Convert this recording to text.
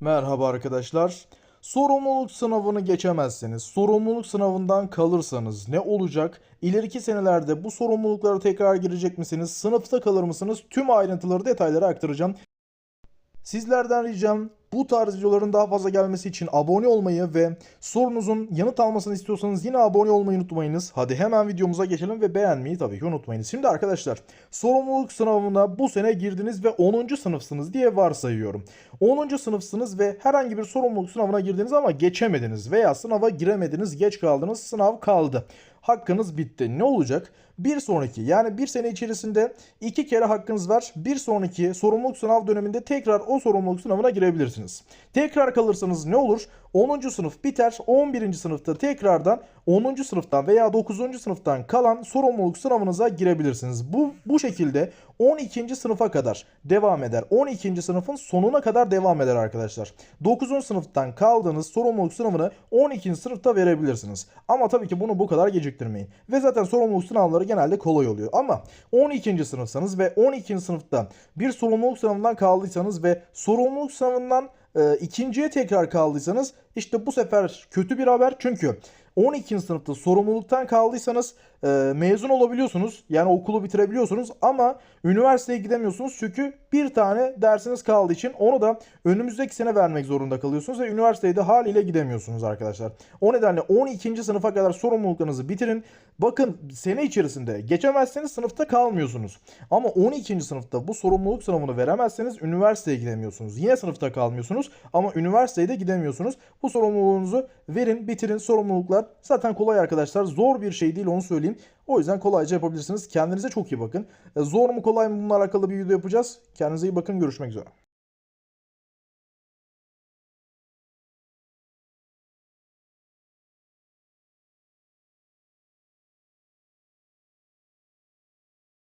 Merhaba arkadaşlar. Sorumluluk sınavını geçemezseniz, sorumluluk sınavından kalırsanız ne olacak? İleriki senelerde bu sorumluluklara tekrar girecek misiniz? Sınıfta kalır mısınız? Tüm ayrıntıları, detayları aktaracağım. Sizlerden ricam bu tarz videoların daha fazla gelmesi için abone olmayı ve sorunuzun yanıt almasını istiyorsanız yine abone olmayı unutmayınız. Hadi hemen videomuza geçelim ve beğenmeyi tabii ki unutmayınız. Şimdi arkadaşlar sorumluluk sınavına bu sene girdiniz ve 10. sınıfsınız diye varsayıyorum. 10. sınıfsınız ve herhangi bir sorumluluk sınavına girdiniz ama geçemediniz veya sınava giremediniz, geç kaldınız, sınav kaldı. Hakkınız bitti. Ne olacak? Bir sonraki yani bir sene içerisinde iki kere hakkınız var. Bir sonraki sorumluluk sınav döneminde tekrar o sorumluluk sınavına girebilirsiniz. Tekrar kalırsanız ne olur? 10. sınıf biter. 11. sınıfta tekrardan 10. sınıftan veya 9. sınıftan kalan sorumluluk sınavınıza girebilirsiniz. Bu bu şekilde 12. sınıfa kadar devam eder. 12. sınıfın sonuna kadar devam eder arkadaşlar. 9. sınıftan kaldığınız sorumluluk sınavını 12. sınıfta verebilirsiniz. Ama tabii ki bunu bu kadar geciktirmeyin. Ve zaten sorumluluk sınavları genelde kolay oluyor. Ama 12. sınıfsanız ve 12. sınıfta bir sorumluluk sınavından kaldıysanız ve sorumluluk sınavından e, ikinciye tekrar kaldıysanız işte bu sefer kötü bir haber. Çünkü 12. sınıfta sorumluluktan kaldıysanız e, mezun olabiliyorsunuz. Yani okulu bitirebiliyorsunuz ama üniversiteye gidemiyorsunuz. Çünkü bir tane dersiniz kaldığı için onu da önümüzdeki sene vermek zorunda kalıyorsunuz ve üniversiteye de haliyle gidemiyorsunuz arkadaşlar. O nedenle 12. sınıfa kadar sorumluluklarınızı bitirin. Bakın sene içerisinde geçemezseniz sınıfta kalmıyorsunuz. Ama 12. sınıfta bu sorumluluk sınavını veremezseniz üniversiteye gidemiyorsunuz. Yine sınıfta kalmıyorsunuz ama üniversiteye de gidemiyorsunuz. Bu sorumluluğunuzu verin, bitirin. Sorumluluklar zaten kolay arkadaşlar. Zor bir şey değil onu söyleyeyim. O yüzden kolayca yapabilirsiniz. Kendinize çok iyi bakın. E, Zor mu kolay mı bununla alakalı bir video yapacağız. Kendinize iyi bakın. Görüşmek üzere.